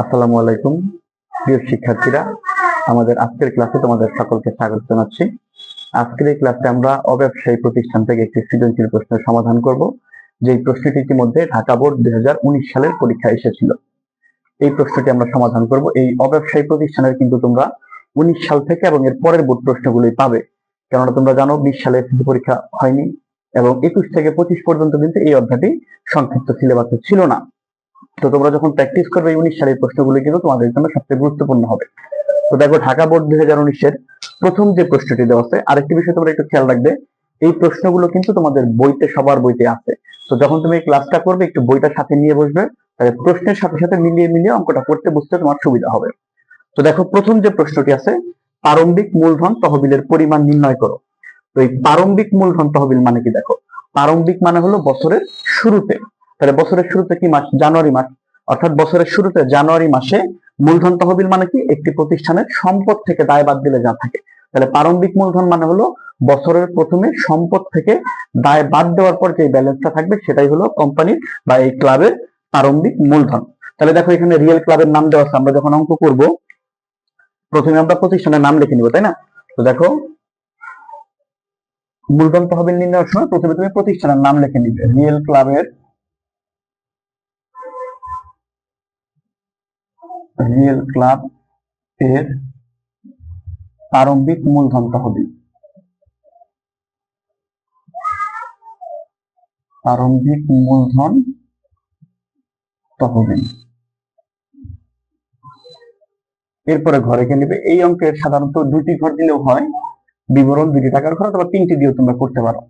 আসসালামু আলাইকুম, প্রিয় শিক্ষার্থীরা। আমাদের আজকের ক্লাসে তোমাদের সকলকে স্বাগত জানাচ্ছি। আজকের এই ক্লাসে আমরা অব্যবসায়ী প্রতিষ্ঠান থেকে একটি সৃজনশীল প্রশ্নের সমাধান করব, যেই প্রশ্নটি ইতিমধ্যে ঢাকা বোর্ড দুই হাজার উনিশ সালের পরীক্ষা এসেছিল। এই প্রশ্নটি আমরা সমাধান করব। এই অব্যবসায়ী প্রতিষ্ঠানের কিন্তু তোমরা উনিশ সাল থেকে এবং এর পরের বোর্ড প্রশ্নগুলোই পাবে। কেননা তোমরা জানো, বিশ সালে এসএসসি পরীক্ষা হয়নি এবং একুশ থেকে পঁচিশ পর্যন্ত কিন্তু এই অধ্যায়টি সংক্ষিপ্ত সিলেবাসে ছিল না। তো তোমরা যখন প্র্যাকটিস করবে এই উনিশ সালের প্রশ্নগুলো কিন্তু তোমাদের জন্য সবচেয়ে গুরুত্বপূর্ণ হবে। তো দেখো, ঢাকা বোর্ড দুই হাজার উনিশের প্রথম যে প্রশ্নটি দেওয়া আছে, আরেকটি বিষয় তোমরা একটু খেয়াল রাখবে, এই প্রশ্নগুলো কিন্তু তোমাদের বইতে, সবার বইতে আছে। তো যখন তুমি ক্লাসটা করবে, একটু বইটার সাথে নিয়ে বসবে, তাহলে প্রশ্নের সাথে সাথে মিলিয়ে মিলিয়ে অঙ্কটা করতে বুঝতে তোমার সুবিধা হবে। তো দেখো, প্রথম যে প্রশ্নটি আছে, প্রারম্ভিক মূলধন তহবিলের পরিমাণ নির্ণয় করো। তো এই প্রারম্ভিক মূলধন তহবিল মানে কি দেখো? প্রারম্ভিক মানে হলো বছরের শুরুতে। তাহলে বছরের শুরুতে কি মাস? জানুয়ারি মাস। অর্থাৎ বছরের শুরুতে জানুয়ারি মাসে মূলধন তহবিল মানে কি? একটি প্রতিষ্ঠানের সম্পদ থেকে দায় বাদ দিলে যা থাকে। তাহলে প্রারম্ভিক মূলধন মানে হলো বছরের প্রথমে সম্পদ থেকে দায় বাদ দেওয়ার পর যে ব্যালেন্সটা থাকবে সেটাই হলো কোম্পানির বা এই ক্লাবের প্রারম্ভিক মূলধন। তাহলে দেখো এখানে রিয়েল ক্লাবের নাম দেওয়া আছে। আমরা যখন অঙ্ক করব, প্রথমে আমরা প্রতিষ্ঠানের নাম লিখে নিব, তাই না? তো দেখো, মূলধন তহবিল নির্ণয়ের সময় প্রথমে তুমি প্রতিষ্ঠানের নাম লিখে নিবে। রিয়েল ক্লাবের রিয়েল ক্লাব এর প্রারম্ভিক মূলধন তহবিল। প্রারম্ভিক মূলধন তহবিল। এরপরে ঘরে কে নেবে। এই অঙ্কের সাধারণত দুটি ঘর দিলেও হয়। বিবরণ দুটি টাকার ঘর অথবা তিনটি দিয়েও তোমরা করতে পারো।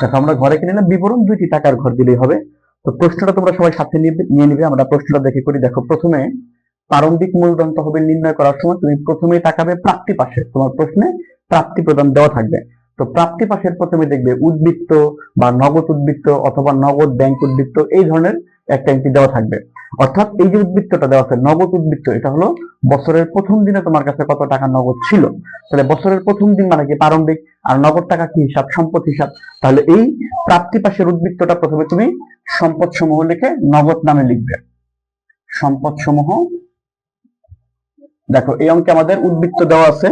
দেখো, আমরা ঘরে কিনে নিলাম বিবরণ দুইটি টাকার ঘর দিলেই হবে। তো প্রশ্নটা তোমরা সবাই সাথে নিয়ে নিবে, আমরা প্রশ্নটা দেখে করি। দেখো, প্রথমে প্রারম্ভিক মূলধন তহবিল নির্ণয় করার সময় তুমি প্রথমে তাকাবে প্রাপ্তি পাশে তোমার প্রশ্নে প্রাপ্তি প্রদান দেওয়া থাকবে। তো প্রাপ্তি পাশের প্রথমে দেখবে উদ্বৃত্ত বা নগদ উদ্বৃত্ত অথবা নগদ ব্যাংক উদ্বৃত্ত, এই ধরনের একটা এন্ট্রি দেওয়া থাকবে। অর্থাৎ এই যে উদ্বৃত্তটা দেওয়া আছে, নগদ উদ্বৃত্ত, এটা হলো বছরের প্রথম দিনে তোমার কাছে কত টাকা নগদ ছিল? তাহলে বছরের প্রথম দিন মানে কি? প্রারম্ভিক আর নগদ টাকা কি? হিসাব, সম্পদ, হিসাব। তাহলে এই প্রাপ্তি পাশের উদ্বৃত্তটা প্রথমে তুমি সম্পদ সমূহ লিখে নগদ নামে লিখবে। সম্পদ সমূহ, দেখো, এই অঙ্কে আমাদের উদ্বৃত্ত দেওয়া আছে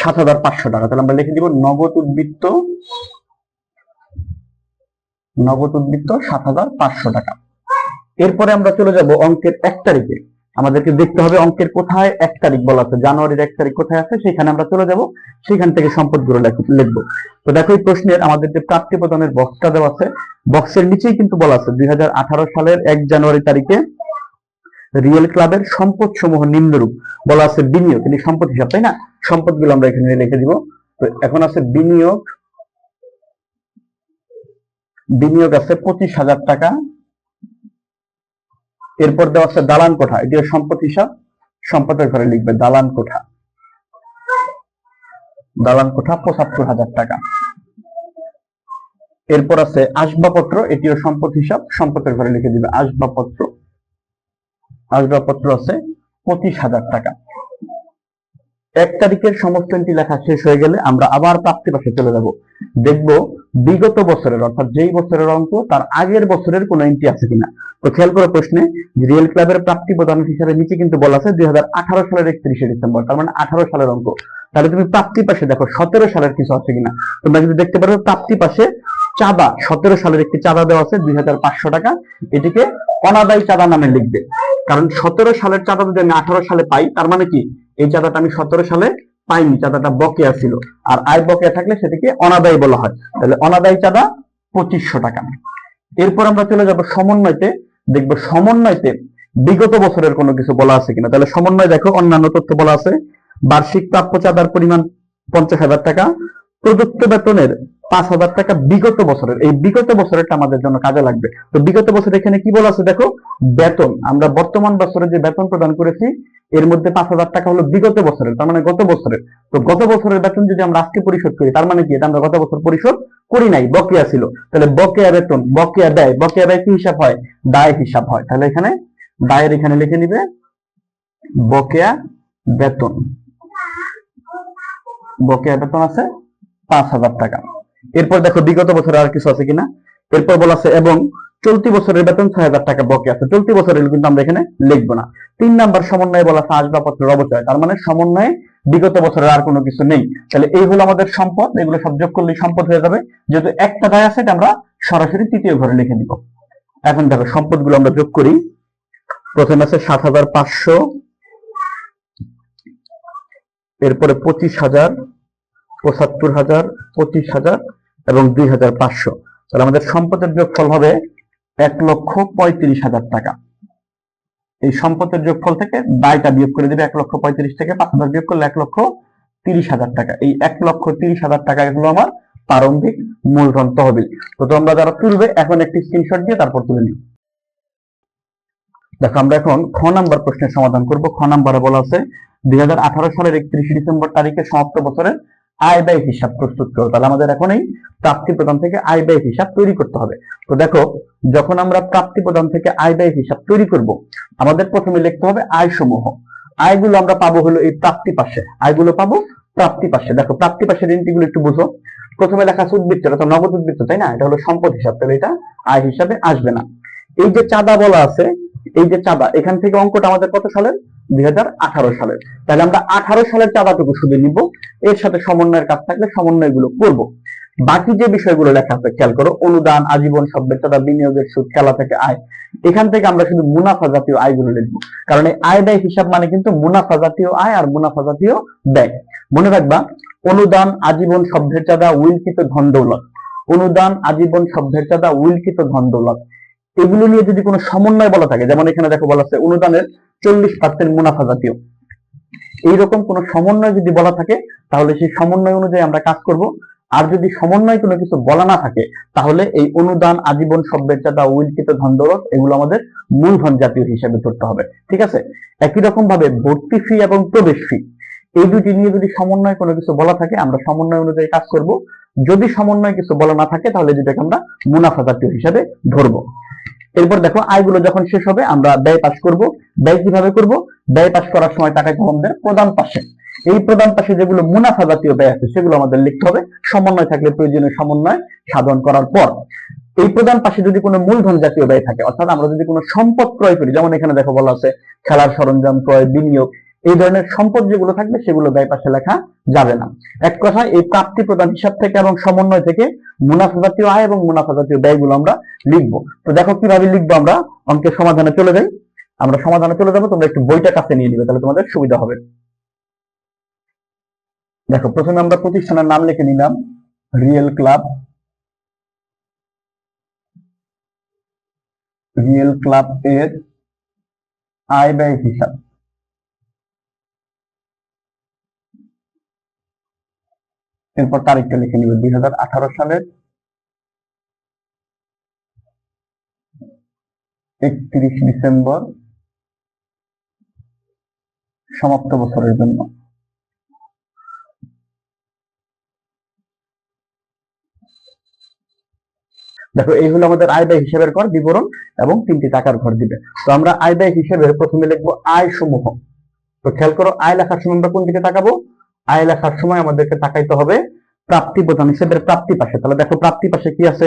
সাত হাজার পাঁচশো টাকা। তাহলে আমরা লিখে দিব নগদ উদ্বৃত্ত নগদ উদ্বৃত্ত সাত হাজার পাঁচশো টাকা। এরপরে আমরা চলে যাব অঙ্কের এক তারিখে। আমাদেরকে দেখতে হবে অঙ্কের কোথায়, এক তারিখ বলা আছে। জানুয়ারির এক তারিখ কোথায় আছে, সেখানে আমরা চলে যাব। সেখান থেকে সম্পদগুলো লিখব। তো দেখো এই প্রশ্নের আমাদের যে প্রাপ্তি প্রদানের বক্সটা দেওয়া আছে বক্সের নিচেই কিন্তু বলা আছে, দুই সালের এক জানুয়ারি তারিখে রিয়েল ক্লাবের সম্পদ সমূহ নিম্নরূপ। বলা আছে বিনিয়োগ কিন্তু সম্পদ হিসাব, তাই না? সম্পদগুলো আমরা এখানে লিখে দিব। তো এখন আছে বিনিয়োগ। বিনিয়োগ আছে পঁচিশ হাজার টাকা। এরপর দেওয়া আছে দালান কোঠা। এটি সম্পদ হিসাব। সম্পদের ঘরে লিখবে দালান কোঠা। দালান কোঠা পঁচাত্তর হাজার টাকা। এরপর আছে আসবাবপত্র। এটিও সম্পদ হিসাব। সম্পদের ঘরে লিখে দিবে আসবাবপত্র। আসবাবপত্র আছে পঁচিশ হাজার টাকা। এক তারিখের সমস্ত entry লেখা শেষ হয়ে গেলে আমরা আবার প্রাপ্তি পাশে চলে যাব। দেখব বিগত বছরের, অর্থাৎ যেই বছরের অঙ্ক, তার আগের বছরের কোনো এন্ট্রি আছে কিনা। তো খেয়াল করে প্রশ্নে রিয়েল ক্লাবের প্রাপ্তি প্রদান হিসাবে নিচে কিন্তু বলা আছে দুই সালের একত্রিশে ডিসেম্বর, তার মানে আঠারো সালের অঙ্ক। তাহলে তুমি প্রাপ্তি পাশে দেখো সতেরো সালের কিছু আছে কিনা। তোমরা কিন্তু দেখতে পারো প্রাপ্তি পাশে চাঁদা, সতেরো সালের একটি চাঁদা দেওয়া আছে দুই হাজার পাঁচশো টাকা। এটিকে অনাদায়ী চাঁদা নামে লিখবে। কারণ সতেরো সালের চাঁদা যদি আমি আঠারো সালে পাই, তার মানে কি? এই চাঁদাটা আমি সতেরো সালে পাইনি, চাঁদাটা বকেয়া ছিল। আর আয় বকেয়া থাকলে সেটিকে অনাদায়ী বলা হয়। তাহলে অনাদায়ী চাঁদা পঁচিশশো টাকা। এরপর আমরা চলে যাব সমন্বয়তে। দেখব সমন্বয়তে বিগত বছরের কোনো কিছু বলা আছে কিনা। তাহলে সমন্বয় দেখো, অন্যান্য তথ্য বলা আছে। বার্ষিক প্রাপ্য চাঁদার পরিমাণ পঞ্চাশ হাজার টাকা। প্রদত্ত বেতনের পাঁচ হাজার টাকা বিগত বছরের, এই বিগত বছরেরটা আমাদের জন্য কাজে লাগবে। তো বিগত বছর এখানে কি বলা আছে দেখো? বেতন। আমরা বর্তমান বছরে যে বেতন প্রদান করেছি, এর মধ্যে পাঁচ হাজার টাকা হলো বিগত বছরের, তার মানে গত বছরের। তো গত বছরের বেতন যদি আমরা আজকে পরিশোধ করি, তার মানে কি? এটা আমরা গত বছর পরিশোধ করি নাই, বকেয়া ছিল। তাহলে বকেয়া বেতন, বকেয়া ব্যয় বকেয়া ব্যয় কি হিসাব হয়? দায় হিসাব হয়। তাহলে এখানে দায়ের এখানে লিখে নিবে, বকেয়া বেতন। বকেয়া বেতন আছে পাঁচ হাজার টাকা। এরপর দেখো, বিগত বছরে আর কিছু আছে কিনা? এরপর বলা আছে, এবং চলতি বছরের বেতন ছয় হাজার টাকা বকে আছে। চলতি বছরের কিন্তু আমরা এখানে লিখব না। তিন নাম্বার সমন্বয়ে বলা আছে, আসবাবপত্রের অবচয় তার মানে সমন্বয়ে বিগত বছরের আর কোনো কিছু নেই। তাহলে এই হলো আমাদের সম্পদ। এগুলো সব যোগ করলে সম্পদ হয়ে যাবে। যেহেতু একটা দায় আছে আমরা সরাসরি তৃতীয় ঘরে লিখে দিব। এখন দেখো, সম্পদগুলো আমরা যোগ করি। প্রথমে আছে সাত হাজার পাঁচশো। এরপরে পঁচিশ হাজার, পঁচাত্তর হাজার পঁচিশ হাজার এবং দুই হাজার পাঁচশো। তাহলে আমাদের সম্পদের যোগফল হবে এক লক্ষ পঁয়ত্রিশ হাজার টাকা। এই সম্পদের যোগফল থেকে দায়টা বিয়োগ করে দিবে এক লক্ষ পঁয়ত্রিশ থেকে পাঁচ হাজার বিয়োগ করলে এক লক্ষ তিরিশ হাজার টাকা। এই এক লক্ষ তিরিশ হাজার টাকা এগুলো আমার প্রারম্ভিক মূলধন তহবিল। তো তোমরা যারা তুলবে, এখন একটি স্ক্রিনশট দিয়ে তারপর তুলে নিও দেখো, আমরা এখন খ নাম্বার প্রশ্নের সমাধান করব। খ নাম্বারে বলা আছে, দুই হাজার আঠারো সালের একত্রিশে ডিসেম্বর তারিখে সমাপ্ত বছরের আয় ব্যয় হিসাব প্রস্তুত করো। তাহলে আমাদের এখন এই প্রাপ্তি প্রদান থেকে আয় ব্যয় হিসাব তৈরি করতে হবে। তো দেখো, যখন আমরা প্রাপ্তি প্রদান থেকে আয় ব্যয় হিসাব তৈরি করব, আমাদের প্রথমে লিখতে হবে আয় সমূহ আয়গুলো আমরা পাবো হলো এই প্রাপ্তি পাশে। আয়গুলো পাবো প্রাপ্তি পাশে। দেখো, প্রাপ্তি পাশের ঋণটিগুলো একটু বুঝো। প্রথমে লেখা উদ্বৃত্ত তো নগদ উদ্বৃত্ত, তাই না? এটা হলো সম্পদ হিসাব, তাহলে এটা আয় হিসাবে আসবে না। এই যে চাঁদা বলা আছে, এই যে চাঁদা, এখান থেকে অঙ্কটা আমাদের কত সালের? দুই হাজার আঠারো সালের। তাহলে আমরা আঠারো সালের চাঁদাটুকু শুধু নিব। এর সাথে সমন্বয়ের কাজ থাকলে সমন্বয়গুলো করব। বাকি যে বিষয়গুলো লেখা আছে, খেয়াল করো, অনুদান, আজীবন সভ্যের চাঁদা বিনিয়োগের সুদ খেলা থেকে আয়, এখান থেকে আমরা শুধু মুনাফা জাতীয় আয়গুলো লিখব। কারণ এই আয় ব্যয় হিসাব মানে কিন্তু মুনাফা জাতীয় আয় আর মুনাফা জাতীয় ব্যয়। মনে রাখবা, অনুদান, আজীবন সভ্যের চাঁদা, উইলকিত ধন দৌলত। অনুদান, আজীবন সভ্যের চাঁদা, উইলকিত ধন দৌলত। এগুলো নিয়ে যদি কোনো সমন্বয় বলা থাকে, যেমন এখানে দেখো বলা আছে, অনুদানের চল্লিশ পার্সেন্ট মুনাফা জাতীয়। এইরকম কোন সমন্বয় যদি বলা থাকে তাহলে সেই সমন্বয় অনুযায়ী আমরা কাজ করব। আর যদি সমন্বয় কোনো কিছু বলা না থাকে, তাহলে এই অনুদান, আজীবন সভ্যের চাঁদা উইলকিত এগুলো আমাদের মূলধন জাতীয় হিসাবে ধরতে হবে। ঠিক আছে? একই রকম ভাবে ভর্তি ফি এবং প্রবেশ ফি এই দুটি নিয়ে যদি সমন্বয় কোনো কিছু বলা থাকে, আমরা সমন্বয় অনুযায়ী কাজ করব। যদি সমন্বয় কিছু বলা না থাকে, তাহলে যেটাকে আমরা মুনাফা জাতীয় হিসাবে ধরবো। এরপর দেখো, আয়গুলো যখন শেষ হবে, আমরা ব্যয় পাশ করব। ব্যয় কীভাবে করব? ব্যয় পাশ করার সময় টাকা আমাদের প্রধান পাশে। এই প্রধান পাশে যেগুলো মুনাফা জাতীয় ব্যয় আছে, সেগুলো আমাদের লিখতে হবে। সমন্বয় থাকলে প্রয়োজনীয় সমন্বয় সাধন করার পর। এই প্রধান পাশে যদি কোনো মূলধন জাতীয় ব্যয় থাকে, অর্থাৎ আমরা যদি কোনো সম্পদ ক্রয় করি, যেমন এখানে দেখো বলা আছে, খেলার সরঞ্জাম ক্রয়, বিনিয়োগ, এই ধরনের সম্পদ যেগুলো থাকবে, সেগুলো ব্যয় পাশে লেখা যাবে না। এক কথায়, এই প্রাপ্তি প্রদান হিসাব থেকে এবং সমন্বয় থেকে মুনাফা জাতীয় আয় এবং মুনাফা জাতীয় ব্যয়গুলো আমরা লিখব। তো দেখো কীভাবে লিখব আমরা? অঙ্কের সমাধানে চলে যাই। আমরা সমাধানে চলে যাব, তোমরা একটু বইটা কাছে নিয়ে নিবে, তাহলে তোমাদের সুবিধা হবে। দেখো, প্রথমে আমরা প্রতিষ্ঠানের নাম লিখে নিলাম রিয়েল ক্লাব রিয়েল ক্লাব এর আয় ব্যয় হিসাব। এরপর তারিখটা লিখে নিবে, দুই সালের একত্রিশ ডিসেম্বর সমাপ্ত বছরের জন্য। দেখো, এই হলো আমাদের আয় ব্যয় হিসেবের ঘর বিবরণ এবং তিনটি টাকার ঘর দিবে। তো আমরা আয় ব্যয় হিসেবে প্রথমে লিখব আয় সমূহ। তো খেয়াল করো, আয় লেখার সময় আমরা কোন দিকে তাকাবো? আয় লেখার সময় আমাদেরকে তাকাইতে হবে প্রাপ্তি প্রধান হিসেবে প্রাপ্তি পাশে। তাহলে দেখো, প্রাপ্তি পাশে কি আছে?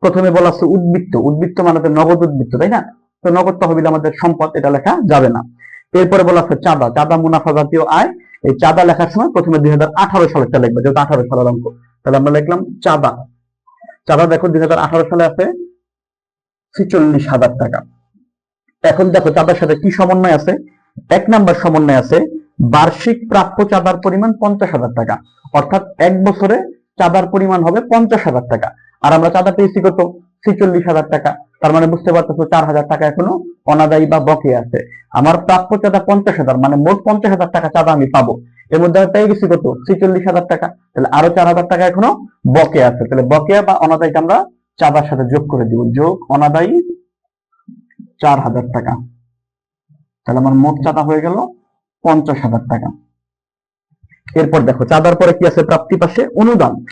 প্রথমে বলা আছে উদ্বৃত্ত। উদ্বৃত্ত মানে নগদ উদ্বৃত্ত, তাই না? তো নগদ তহবিল আমাদের সম্পদ, এটা লেখা যাবে না। এরপরে বলা আছে চাঁদা। চাঁদা মুনাফা জাতীয় আয়। এই চাঁদা লেখার সময় প্রথমে দুই হাজার আঠারো সালেরটা লিখবে, যেহেতু আঠারো সালের অঙ্ক। তাহলে আমরা লিখলাম চাঁদা। চাঁদা দেখো দুই হাজার আঠারো সালে আছে, ছিচল্লিশ হাজার টাকা। এখন দেখো চাঁদার সাথে কি সমন্বয় আছে? এক নাম্বার সমন্বয় আছে, বার্ষিক প্রাপ্য চাঁদার পরিমাণ পঞ্চাশ হাজার টাকা। অর্থাৎ এক বছরে চাঁদার পরিমাণ হবে পঞ্চাশ হাজার টাকা। আর আমরা চাঁদা পেয়েছি কত? ছিচল্লিশ হাজার টাকা। তার মানে বুঝতে পারতেছো চার হাজার টাকা এখনও অনাদায়ী বা বকে আছে। আমার প্রাপ্য চাঁদা পঞ্চাশ হাজার মানে মোট পঞ্চাশ হাজার টাকা চাঁদা আমি পাবো। এর মধ্যে পেয়ে গেছি কত? ছেচল্লিশ হাজার টাকা। তাহলে আরও চার হাজার টাকা এখনও বকে আছে। তাহলে বকেয়া বা অনাদায়টা আমরা চাঁদার সাথে যোগ করে দিব। যোগ, অনাদায়ী চার হাজার টাকা। তাহলে আমার মোট চাঁদা হয়ে গেল পঞ্চাশ হাজার টাকা। এরপর দেখো, চাঁদার পরে কি আছে প্রাপ্তি পাশে? অনুদান।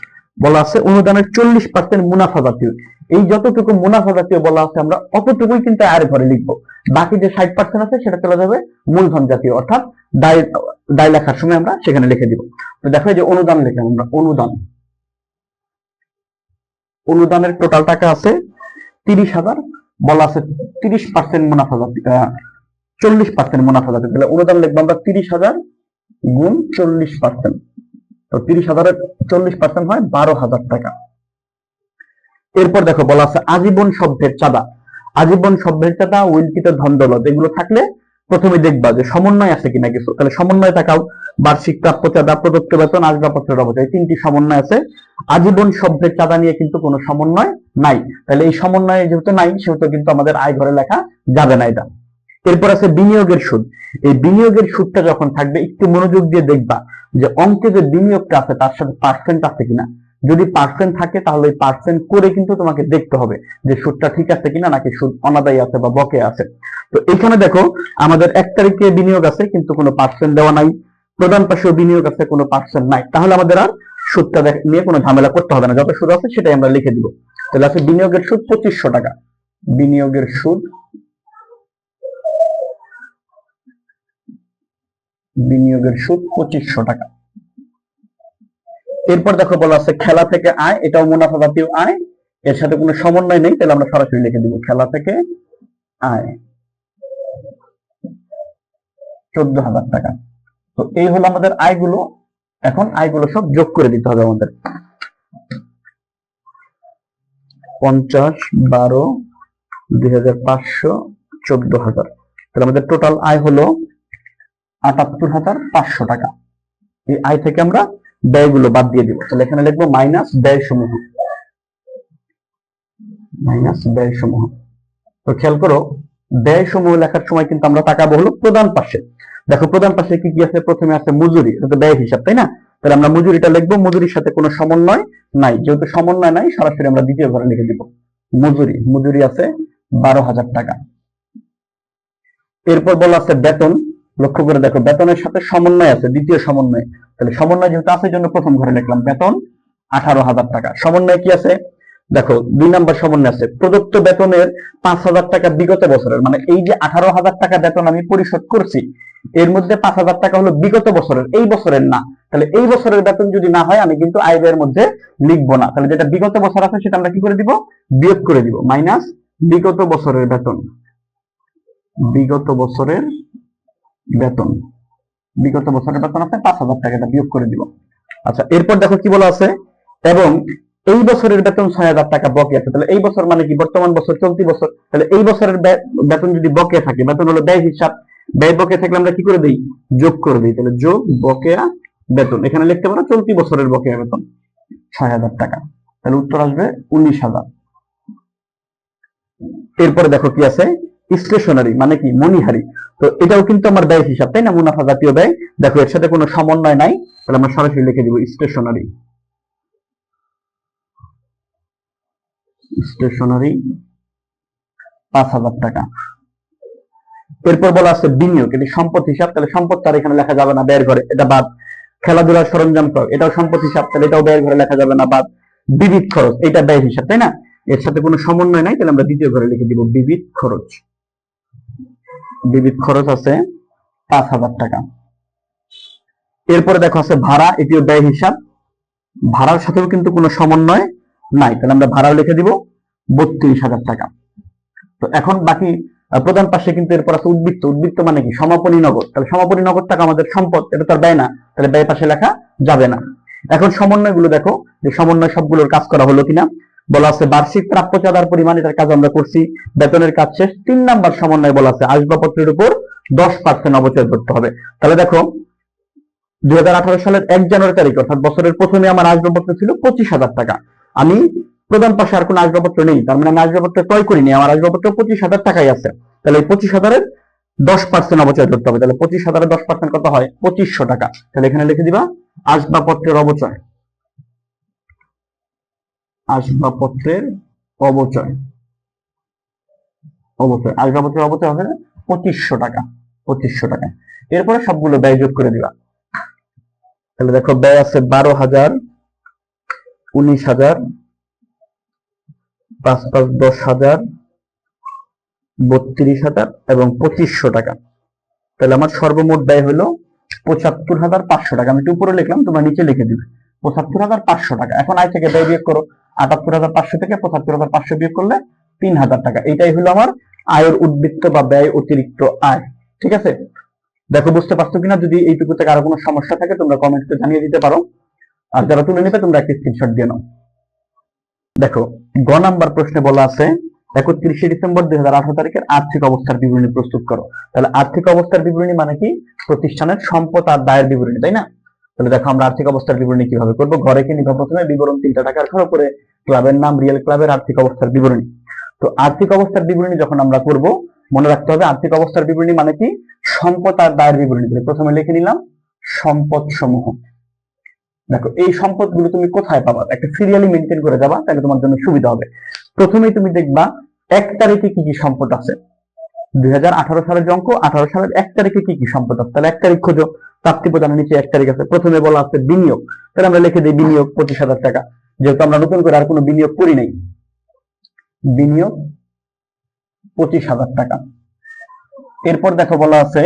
বলা আছে অনুদানের চল্লিশ পার্সেন্ট মুনাফা জাতীয়। এই যতটুকু মুনাফা জাতীয় বলা আছে আমরা অতটুকুই কিন্তু আয়ের ঘরে লিখব। বাকি যে ষাট পার্সেন্ট আছে, সেটা চলে যাবে মূলধন জাতীয়, অর্থাৎ দায় দায় লেখার সময় আমরা সেখানে লিখে দিব। তো দেখো যে অনুদান লিখলাম আমরা, অনুদান। অনুদানের টোটাল টাকা আছে তিরিশ হাজার, বলা আছে তিরিশ পার্সেন্ট মুনাফা জাতীয় চল্লিশ পার্সেন্ট মুনাফা জাতীয় তাহলে অনুদান লিখব আমরা তিরিশ হাজার গুণ চল্লিশ পার্সেন্ট তো তিরিশ হাজারের চল্লিশ পার্সেন্ট হয় বারো হাজার টাকা। এরপর দেখো বলা আছে আজীবন শব্দের চাঁদা। আজীবন সভ্যের চাঁদা উইলকিত ধন দৌলত এগুলো থাকলে প্রথমে দেখবা যে সমন্বয় আছে কিনা কিছু। তাহলে সমন্বয় থাকাও, বার্ষিক প্রাপ্য চাঁদা প্রদত্ত বেতন, আসবাবপত্রের এই তিনটি সমন্বয় আছে। আজীবন সভ্যের চাঁদা নিয়ে কিন্তু কোনো সমন্বয় নাই। তাহলে এই সমন্বয় যেহেতু নাই, সেহেতু কিন্তু আমাদের আয় ঘরে লেখা যাবে না এটা। এরপর আছে বিনিয়োগের সুদ। এই বিনিয়োগের সুদটা যখন থাকবে, একটু মনোযোগ দিয়ে দেখবা যে অঙ্কে যে বিনিয়োগটা আছে, তার সাথে পার্সেন্ট আছে কিনা। যদি পার্সেন্ট থাকে তাহলে ওই পার্সেন্ট করে কিন্তু তোমাকে দেখতে হবে যে সুদটা ঠিক আছে কিনা নাকি সুদ অনাদায়ী আছে বা বকে আছে। তো এখানে দেখো, আমাদের এক তারিখে বিনিয়োগ আছে কিন্তু কোনো পার্সেন্ট দেওয়া নাই। প্রধান পাশেও বিনিয়োগ আছে, কোনো পার্সেন্ট নাই। তাহলে আমাদের আর সুদটা নিয়ে কোনো ঝামেলা করতে হবে না। যত সুদ আছে সেটাই আমরা লিখে দিব। তাহলে আছে বিনিয়োগের সুদ পঁচিশশো টাকা। বিনিয়োগের সুদ বিনিয়োগের সুদ পঁচিশশো টাকা। এরপর দেখো বলা আছে খেলা থেকে আয়, এটাও মুনাফা জাতীয় আয়, এর সাথে কোনো সমন্বয় নেই, তাহলে আমরা সরাসরি লিখে দিব খেলা থেকে আয়। চোদ্দ হাজার টাকা। তো এই হলো আমাদের আয়গুলো। এখন আয়গুলো সব যোগ করে দিতে হবে আমাদের। পঞ্চাশ, বারো, দুই হাজার পাঁচশো, চোদ্দ হাজার। তাহলে আমাদের টোটাল আয় হলো আটাত্তর হাজার পাঁচশো টাকা। এই আয় থেকে আমরা ব্যয়গুলো বাদ দিয়ে দিব। তাহলে এখানে লিখব মাইনাস ব্যয় সমূহ মাইনাস ব্যয় সমূহ তো খেয়াল করো ব্যয় সমূহ লেখার সময় কিন্তু আমরা তাকাবো হলো প্রধান পাশে। দেখো, প্রধান পাশে কি কি আছে? প্রথমে আছে মজুরি, এটা তো ব্যয় হিসাব, তাই না? তাহলে আমরা মজুরিটা লিখব, মজুরির সাথে কোনো সমন্বয় নাই। যেহেতু সমন্বয় নাই, সরাসরি আমরা দ্বিতীয় ঘরে লিখে দিব মজুরি। মজুরি আছে বারো হাজার টাকা। এরপর বলা আছে বেতন। লক্ষ্য করে দেখো, বেতনের সাথে সমন্বয় আছে, দ্বিতীয় সমন্বয়। তাহলে সমন্বয় যেহেতু আছে জন্য প্রথম ঘরে লিখলাম বেতন আঠারো হাজার টাকা। সমন্বয় কি আছে? দেখো, দুই নাম্বার সমন্বয় আছে। প্রদত্ত বেতনের পাঁচ হাজার টাকা বিগত বছরের মানে এই যে আঠারো হাজার টাকা বেতন আমি পরিশোধ করছি, এর মধ্যে পাঁচ হাজার টাকা হলো বিগত বছরের, এই বছরের না। তাহলে এই বছরের বেতন যদি না হয়, আমি কিন্তু আয় ব্যয়ের মধ্যে লিখব না। তাহলে যেটা বিগত বছর আছে, সেটা আমরা কি করে দিব? বিয়োগ করে দিব, মাইনাস বিগত বছরের বেতন। বিগত বছরের বেতন। বিগত বছরের বেতন আছে, পাঁচ হাজার টাকা এটা বিয়োগ করে দিব। আচ্ছা এরপর দেখো কি বলা আছে? এবং এই বছরের বেতন ছয় হাজার টাকা বকে আছে। তাহলে এই বছর মানে কি? বর্তমান বছর, চলতি বছর। তাহলে এই বছরের বেতন যদি বকে থাকে, বেতন হলো ব্যয় হিসাব। ব্যয় বকে থাকলে আমরা কি করে দিই? যোগ করে দিই। তাহলে যোগ বকেয়া বেতন। এখানে লিখতে পারো, চলতি বছরের বকেয়া বেতন ছয় হাজার টাকা। তাহলে উত্তর আসবে উনিশ হাজার। এরপরে দেখো কি আছে? স্টেশনারি মানে কি মনিহারি তো এটাও কিন্তু আমার ব্যয় হিসাব, তাই না? মুনাফা জাতীয় ব্যয়। দেখো, এর সাথে কোনো সমন্বয় নাই, তাহলে আমরা সরাসরি লিখে দিব স্টেশনারি স্টেশনারি পাঁচ হাজার টাকা। এরপর বলা আছে বিনিয়োগ, এটি সম্পদ হিসাব, তাহলে সম্পদ তার এখানে লেখা যাবে না ব্যয়ের ঘরে, এটা বাদ। খেলাধুলার সরঞ্জাম ক্রয় এটাও সম্পদ হিসাব, তাহলে এটাও ব্যয়ের ঘরে লেখা যাবে না, বাদ। বিবিধ খরচ, এটা ব্যয় হিসাব, তাই না? এর সাথে কোনো সমন্বয় নাই, তাহলে আমরা দ্বিতীয় ঘরে লিখে দিব বিবিধ খরচ। বিবিধ খরচ আছে পাঁচ হাজার টাকা। এরপরে দেখো আছে ভাড়া, এটিও ব্যয় হিসাব। ভাড়ার সাথেও কিন্তু কোনো সমন্বয় নাই। তাহলে আমরা ভাড়াও লিখে দিব, বত্রিশ হাজার টাকা। তো এখন বাকি প্রধান পাশে কিন্তু এরপর আছে উদ্বৃত্ত। উদ্বৃত্ত মানে কি? সমাপনী নগদ। তাহলে সমাপনী নগদ টাকা আমাদের সম্পদ, এটা তো আর ব্যয় না। তাহলে ব্যয় পাশে লেখা যাবে না। এখন সমন্বয়গুলো দেখো, যে সমন্বয় সবগুলোর কাজ করা হলো কিনা। বলা আছে, বার্ষিক প্রাপ্য চাঁদার পরিমাণ, এটার কাজ আমরা করছি, বেতনের কাজ শেষ, তিন নাম্বার সমন্বয় বলা আছে, আসবাবপত্রের উপর দশ পার্সেন্ট অবচয় করতে হবে। তাহলে দেখো, দুই সালের এক জানুয়ারি তারিখ, অর্থাৎ বছরের প্রথমে আমার আসবাবপত্র ছিল পঁচিশ হাজার টাকা। আমি প্রধান পাশে আর কোনো আসবাবপত্র নেই, তার মানে আমি আসবাবপত্র ক্রয় করিনি, আমার আসবাবপত্র পঁচিশ হাজার টাকাই আছে। তাহলে এই পঁচিশ হাজারের দশ পার্সেন্ট অবচয় করতে হবে। তাহলে পঁচিশ হাজারে দশ পার্সেন্ট কত হয়? পঁচিশশো টাকা। তাহলে এখানে লিখে দিবা, আসবাবপত্রের অবচয়। আসবাবপত্রের অবচয়। অবচয়। আসবাবপত্রের অবচয় হবে পঁচিশশো টাকা পঁচিশশো টাকা। এরপরে সবগুলো ব্যয় যোগ করে দিবা। তাহলে দেখো, ব্যয় আছে বারো হাজার, উনিশ হাজার, পাঁচ পাঁচ দশ হাজার, বত্রিশ হাজার এবং পঁচিশশো টাকা। তাহলে আমার সর্বমোট ব্যয় হলো পঁচাত্তর হাজার পাঁচশো টাকা। আমি একটু উপরে লিখলাম, তোমরা নিচে লিখে দিবে। পঁচাত্তর হাজার পাঁচশো টাকা। এখন আয় থেকে ব্যয় বিয়োগ করো। আটাত্তর হাজার পাঁচশো থেকে পঁচাত্তর হাজার পাঁচশো বিয়োগ করলে তিন হাজার টাকা। এটাই হলো আমার আয়ের উদ্বৃত্ত বা ব্যয় অতিরিক্ত আয়। ঠিক আছে? দেখো, বুঝতে পারছ কিনা? যদি এইটুকু থেকে আরও কোনো সমস্যা থাকে, তোমরা কমেন্টে জানিয়ে দিতে পারো। আর যারা তুলে নেবে, তোমরা একটি স্ক্রিনশট দিয়ে নাও। দেখো, গ নাম্বার প্রশ্নে বলা আছে একত্রিশে ডিসেম্বর দুই হাজার আঠারো তারিখের আর্থিক অবস্থার বিবরণী প্রস্তুত করো। তাহলে আর্থিক অবস্থার বিবরণী মানে কি? প্রতিষ্ঠানের সম্পদ আর দায়ের বিবরণী, তাই না? তাহলে দেখো আমরা আর্থিক অবস্থার বিবরণী কীভাবে করব? ঘরে কি নিবা প্রথমে বিবরণ তিনটা টাকার ঘর করে ক্লাবের নাম রিয়েল ক্লাবের আর্থিক অবস্থার বিবরণী। তো আর্থিক অবস্থার বিবরণী যখন আমরা করব, মনে রাখতে হবে আর্থিক অবস্থার বিবরণী মানে কি? সম্পদ আর দায়ের বিবরণী। প্রথমে লিখে নিলাম সম্পদ সমূহ দেখো, এই সম্পদগুলো তুমি কোথায় পাবা? একটা সিরিয়ালি মেনটেন করে যাবা, তাহলে তোমার জন্য সুবিধা হবে। প্রথমেই তুমি দেখবা, এক তারিখে কি কি সম্পদ আছে? দুই হাজার আঠারো সালের অঙ্ক, আঠারো সালের এক তারিখে কি কি সম্পদ আছে? তাহলে এক তারিখ খোঁজো। প্রাপ্তি প্রদানের নিচে এক তারিখ আছে। প্রথমে বলা আছে বিনিয়োগ। তাহলে আমরা লিখে দিই বিনিয়োগ পঁচিশ হাজার টাকা। যেহেতু আমরা নতুন করে আর কোনো বিনিয়োগ করি নাই। বিনিয়োগ পঁচিশ হাজার টাকা। এরপর দেখো বলা আছে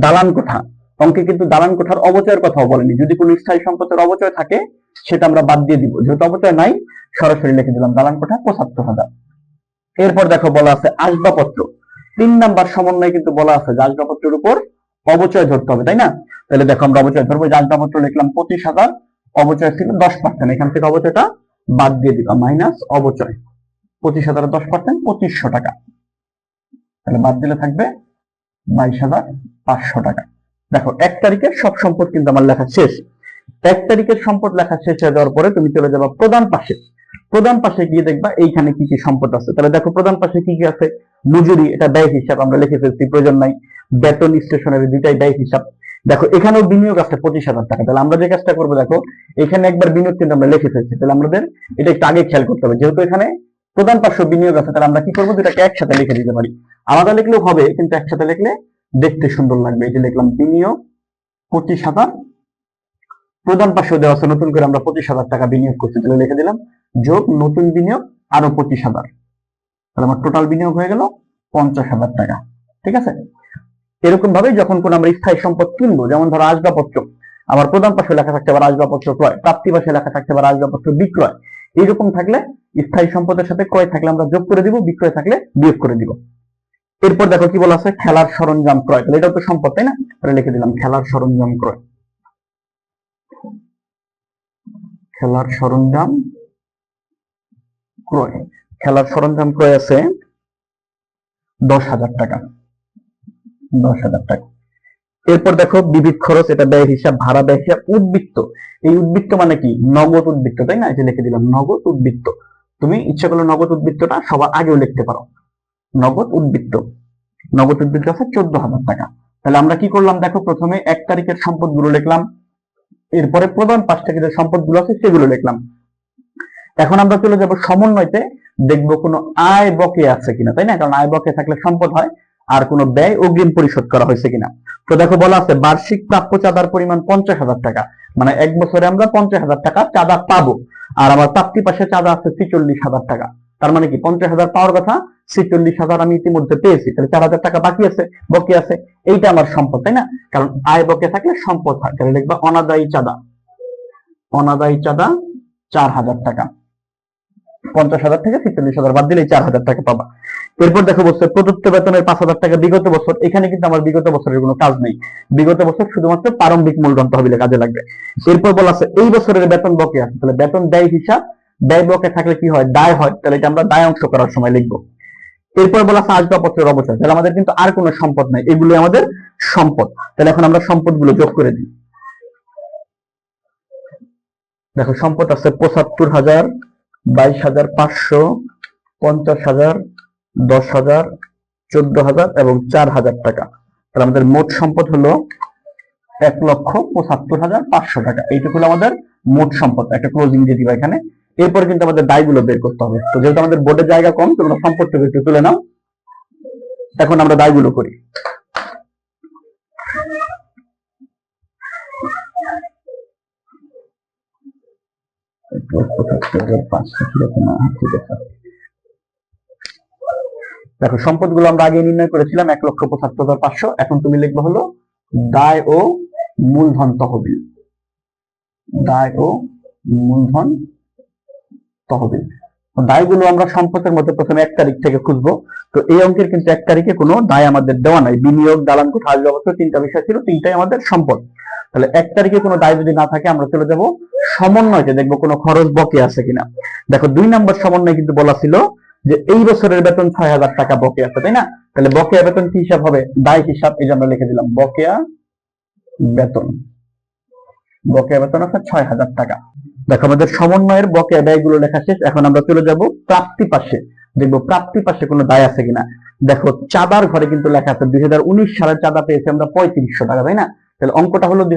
দালান কোঠা। অঙ্কে কিন্তু দালান কোঠার অবচয়ের কথাও বলেনি। যদি কোনো স্থায়ী সম্পদের অবচয় থাকে, সেটা আমরা বাদ দিয়ে দিব। যেহেতু অবচয় নাই, সরাসরি লিখে দিলাম দালান কোঠা পঁচাত্তর হাজার। এরপর দেখো বলা আছে আসবাবপত্র। তিন নাম্বার সমন্বয়ে কিন্তু বলা আছে যে আসবাবপত্রের উপর অবচয় ধরতে হবে, তাই না? তাহলে দেখো আমরা অবচয় ধরবো যে লিখলাম পঁচিশ হাজার, অবচয় ছিল দশ পার্সেন্ট এখান থেকে অবচয়টা বাদ দিয়ে দিবা মাইনাস অবচয়। পঁচিশ হাজার দশ পার্সেন্ট পঁচিশশো টাকা। তাহলে বাদ দিলে থাকবে বাইশ হাজার পাঁচশো টাকা। দেখো, এক তারিখের সব সম্পদ কিন্তু আমার লেখা শেষ। এক তারিখের সম্পদ লেখা শেষ হয়ে যাওয়ার পরে তুমি চলে যাবা প্রধান পাশে। প্রধান পাশে গিয়ে দেখবা এইখানে কি কি সম্পদ আছে। তাহলে দেখো প্রধান পাশে কি কি আছে? মজুরি, এটা ব্যয় হিসাব আমরা লিখে ফেলছি, প্রয়োজন নাই। বেতন স্টেশনারি দুইটাই ব্যয় হিসাব। দেখো, এখানেও বিনিয়োগ আছে পঁচিশ হাজার টাকা। তাহলে আমরা যে কাজটা করব, দেখো, এখানে একবার বিনিয়োগ কিন্তু আমরা লিখে ফেলছি। তাহলে আমাদের এটা একটু আগে খেয়াল করতে হবে। যেহেতু এখানে প্রধান পার্শ্ব বিনিয়োগ আছে, তাহলে আমরা কি করব? দুটাকে একসাথে লিখে দিতে পারি। আলাদা লিখলেও হবে, কিন্তু একসাথে লিখলে দেখতে সুন্দর লাগবে। এই লিখলাম বিনিয়োগ পঁচিশ হাজার। প্রধান পার্শ্ব দেওয়া আছে, নতুন করে আমরা পঁচিশ হাজার টাকা বিনিয়োগ করছি। তাহলে লিখে দিলাম, যোগ নতুন বিনিয়োগ আরও পঁচিশ হাজার। তাহলে আমার টোটাল বিনিয়োগ হয়ে গেল পঞ্চাশ হাজার টাকা। ঠিক আছে? এরকম ভাবে যখন কোন আমরা স্থায়ী সম্পদ কিনবো যেমন ধরো আসবাবপত্র, আমার প্রধান পাশে লেখা থাকতে পারে আসবাবপত্র ক্রয়, প্রাপ্তি পাশে লেখা থাকতে পারে আসবাবপত্র বিক্রয়। এইরকম থাকলে স্থায়ী সম্পদের সাথে ক্রয় থাকলে আমরা যোগ করে দিব, বিক্রয় থাকলে বিয়োগ করে দিব। এরপর দেখো কি বলা আছে? খেলার সরঞ্জাম ক্রয়। তাহলে এটাও তো সম্পদ, তাই না? তাহলে লিখে দিলাম, খেলার সরঞ্জাম ক্রয়। খেলার সরঞ্জাম ক্রয়। খেলার সরঞ্জাম ক্রয় আছে দশ হাজার টাকা। দশ হাজার টাকা। এরপর দেখো বিবিধ খরচ, এটা ব্যয় হিসাব, ভাড়া ব্যয় হিসাব, উদ্বৃত্ত। এই উদ্বৃত্ত মানে কি? নগদ উদ্বৃত্ত, তাই না? এই লিখে দিলাম, নগদ উদ্বৃত্ত। তুমি ইচ্ছা করলে নগদ উদ্বৃত্তটা সবার আগেও লিখতে পারো। নগদ উদ্বৃত্ত। নগদ উদ্বৃত্ত আছে চোদ্দ হাজার টাকা। তাহলে আমরা কি করলাম? দেখো প্রথমে এক তারিখের সম্পদগুলো লিখলাম। এরপরে প্রধান পাঁচ যে সম্পদগুলো আছে সেগুলো লিখলাম। এখন আমরা চলে যাব সমন্বয়তে। দেখব কোনো আয় বকে আছে কিনা, তাই না? কারণ আয় বকে থাকলে সম্পদ হয়। আর কোনো ব্যয় অগ্রিম পরিশোধ করা হয়েছে কিনা? তো দেখো বলা আছে, বার্ষিক প্রাপ্য চাঁদার পরিমাণ পঞ্চাশ হাজার টাকা। মানে এক বছরে আমরা পঞ্চাশ হাজার টাকা চাঁদা পাবো। আর আমার প্রাপ্তি পাশে চাঁদা আছে ছিচল্লিশ হাজার টাকা। তার মানে কি, পঞ্চাশ হাজার পাওয়ার কথা, ছিচল্লিশ হাজার আমি ইতিমধ্যে পেয়েছি। তাহলে চার হাজার টাকা বাকি আছে, বকে আছে। এইটা আমার সম্পদ, তাই না? কারণ আয় বকে থাকলে সম্পদ হয়। তাহলে দেখবা অনাদায়ী চাঁদা। অনাদায়ী চাঁদা চার হাজার টাকা। পঞ্চাশ হাজার থেকে ছিচল্লিশ হাজার, বাদ চার হাজার টাকা পাবা। এরপর দেখো প্রদত্ত বেতনের পাঁচ হাজার টাকা বিগত বছর, এখানে কিন্তু আমার বিগত বছরের কোনো কাজ নেই। বিগত বছর শুধুমাত্র প্রারম্ভিক মূলধন তহবিলে কাজে লাগবে। এরপর বলা আছে, এই বছরের বেতন বকে আছে তাহলে বেতন ব্যয় হিসাব ব্যয় বকে থাকলে কি হয়? দায় হয়, তাহলে এটা আমরা দায় অংশ করার সময় লিখব। এরপর বলা আছে, আসবাবপত্রের অবচয়, তাহলে আমাদের কিন্তু আর কোনো সম্পদ নাই এগুলো আমাদের সম্পদ। তাহলে এখন আমরা সম্পদগুলো যোগ করে দিই। দেখো, সম্পদ আছে পঁচাত্তর হাজার বাইশ হাজার পাঁচশো পঞ্চাশ হাজার, দশ হাজার, চোদ্দ হাজার এবং চার হাজার টাকা। তাহলে আমাদের মোট সম্পদ হলো এক লক্ষ পঁচাত্তর হাজার পাঁচশো টাকা। এইটুকু আমাদের মোট সম্পদ, একটা ক্লোজিং দিয়ে দিবা এখানে। এরপর কিন্তু আমাদের দায়গুলো বের করতে হবে। তো যেহেতু আমাদের বোর্ডের জায়গা কম, তোমরা সম্পদটুকু একটু তুলে নাও। এখন আমরা দায়গুলো করি। দেখো, সম্পদগুলো আমরা আগে নির্ণয় করেছিলাম, এক লক্ষ পঁচাত্তর হাজার পাঁচশো। এখন তুমি লিখবে হলো, দায় ও মূলধন তহবিল। দায় ও মূলধন তহবিল। দায়গুলো আমরা সম্পদের মধ্যে প্রথমে এক তারিখ থেকে খুঁজবো। তো এই অঙ্কের কিন্তু এক তারিখে কোনো দায় আমাদের দেওয়া নাই। বিনিয়োগ দালান কোঠা আসবে অবশ্য তিনটা বিষয় ছিল, তিনটাই আমাদের সম্পদ। তাহলে এক তারিখে কোনো দায় যদি না থাকে, আমরা চলে যাব সমন্বয়তে, দেখব কোনো খরচ বকে আছে কিনা। দেখো, দুই নম্বর সমন্বয় কিন্তু বলা ছিল যে এই বছরের বেতন ছয় হাজার টাকা বকে আছে, তাই না? তাহলে বকেয়া বেতন কি হিসাব হবে? দায় হিসাব, এই জন্য লিখে দিলাম, বকেয়া বেতন। বকেয়া বেতন আছে ছয় হাজার টাকা। দেখো, আমাদের সমন্বয়ের বকেয়া ব্যয়গুলো লেখা শেষ, এখন আমরা চলে যাব প্রাপ্তি পাশে। দেখব প্রাপ্তি পাশে কোনো দায় আছে কিনা। দেখো, চাঁদার ঘরে কিন্তু লেখা আছে, দুই সালের চাঁদা পেয়েছি আমরা পঁয়ত্রিশশো টাকা, তাই না? তাহলে অঙ্কটা হলো দুই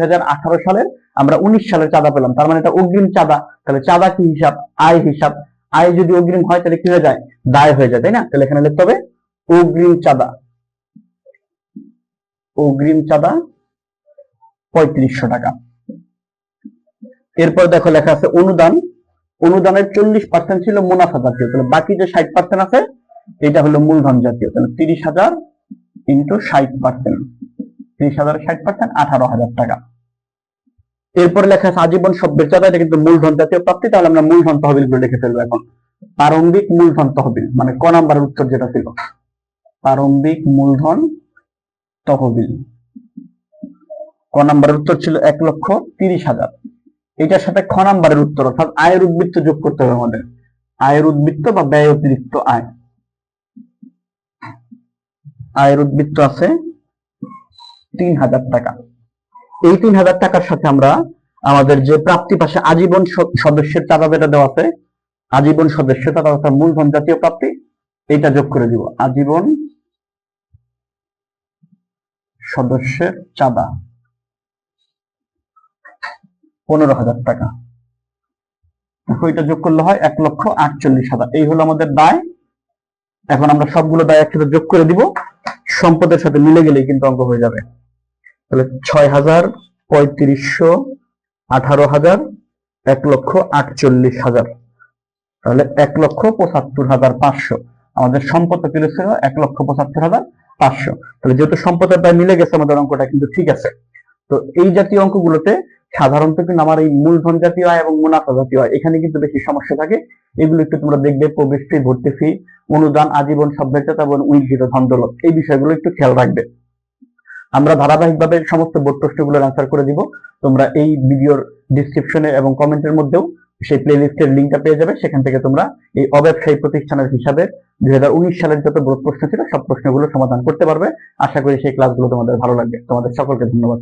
সালের আমরা উনিশ সালের চাঁদা পেলাম। তার মানে এটা অগ্রিম চাঁদা। তাহলে চাঁদা কি হিসাব? আয় হিসাব। আয় যদি অগ্রিম হয়, তাহলে কি হয়ে যায়? দায় হয়ে যায়, তাই না? তাহলে এখানে লিখতে হবে অগ্রিম চাঁদা। অগ্রিম চাঁদা পঁয়ত্রিশশো টাকা। এরপর দেখো লেখা আছে অনুদান। অনুদানের চল্লিশ পার্সেন্ট ছিল মুনাফা জাতীয়। তাহলে বাকি যে ষাট পার্সেন্ট আছে, এটা হলো মূলধন জাতীয়। তাহলে তিরিশ হাজার ইন্টু ষাট পার্সেন্ট তিরিশ হাজার ষাট পার্সেন্ট আঠারো হাজার টাকা। এরপর লেখা আছে আজীবন সভ্যের চাঁদা, এটা কিন্তু মূলধন জাতীয় প্রাপ্তি। তাহলে আমরা মূলধন তহবিলগুলো লিখে ফেলব এখন। প্রারম্ভিক মূলধন তহবিল মানে ক নাম্বারের উত্তর যেটা ছিল। প্রারম্ভিক মূলধন তহবিল। ক নাম্বারের উত্তর ছিল এক লক্ষ তিরিশ হাজার। এটার সাথে খ নাম্বারের উত্তর, অর্থাৎ আয়ের উদ্বৃত্ত যোগ করতে হবে আমাদের। আয়ের উদ্বৃত্ত বা ব্যয় অতিরিক্ত আয়। আয়ের উদ্বৃত্ত আছে তিন হাজার টাকা। এই তিন হাজার টাকার সাথে আমরা আমাদের যে প্রাপ্তি পাশে আজীবন সদস্যের চাঁদা যেটা দেওয়া আছে, আজীবন সদস্য চাঁদা অর্থাৎ মূলধন জাতীয় প্রাপ্তি এটা যোগ করে দিব। আজীবন সদস্যের চাঁদা। পনেরো হাজার টাকা। দেখো, এটা যোগ করলে হয় এক লক্ষ আটচল্লিশ হাজার। এই হলো আমাদের দায়। এখন আমরা সবগুলো দায় একসাথে যোগ করে দিব। সম্পদের সাথে মিলে গেলেই কিন্তু অঙ্ক হয়ে যাবে। তাহলে ছয় হাজার পঁয়ত্রিশশো আঠারো হাজার, এক লক্ষ আটচল্লিশ হাজার। তাহলে এক লক্ষ পঁচাত্তর হাজার পাঁচশো। আমাদের সম্পদ ছিল ছিল এক লক্ষ পঁচাত্তর হাজার পাঁচশো। তাহলে যেহেতু সম্পদের দায় মিলে গেছে, আমাদের অঙ্কটা কিন্তু ঠিক আছে। তো এই জাতীয় অঙ্কগুলোতে সাধারণত কিন্তু আমার এই মূলধন জাতীয় আয় এবং মুনাফা জাতীয় আয়, এখানে কিন্তু বেশি সমস্যা থাকে। এগুলো একটু তোমরা দেখবে প্রবেশ ফি ভর্তি ফি অনুদান, আজীবন সভ্যতা এবং উইলজিত ধন্দলত এই বিষয়গুলো একটু খেয়াল রাখবে। আমরা ধারাবাহিকভাবে সমস্ত বোর্ড প্রশ্নগুলোর অ্যান্সার করে দিব। তোমরা এই ভিডিওর ডিসক্রিপশনে এবং কমেন্টের মধ্যেও সেই প্লে লিস্টের লিঙ্কটা পেয়ে যাবে। সেখান থেকে তোমরা এই অব্যবসায়ী প্রতিষ্ঠানের হিসাবে দুই হাজার উনিশ সালের যত বোর্ড প্রশ্ন ছিল, সব প্রশ্নগুলো সমাধান করতে পারবে। আশা করি সেই ক্লাসগুলো তোমাদের ভালো লাগবে। তোমাদের সকলকে ধন্যবাদ।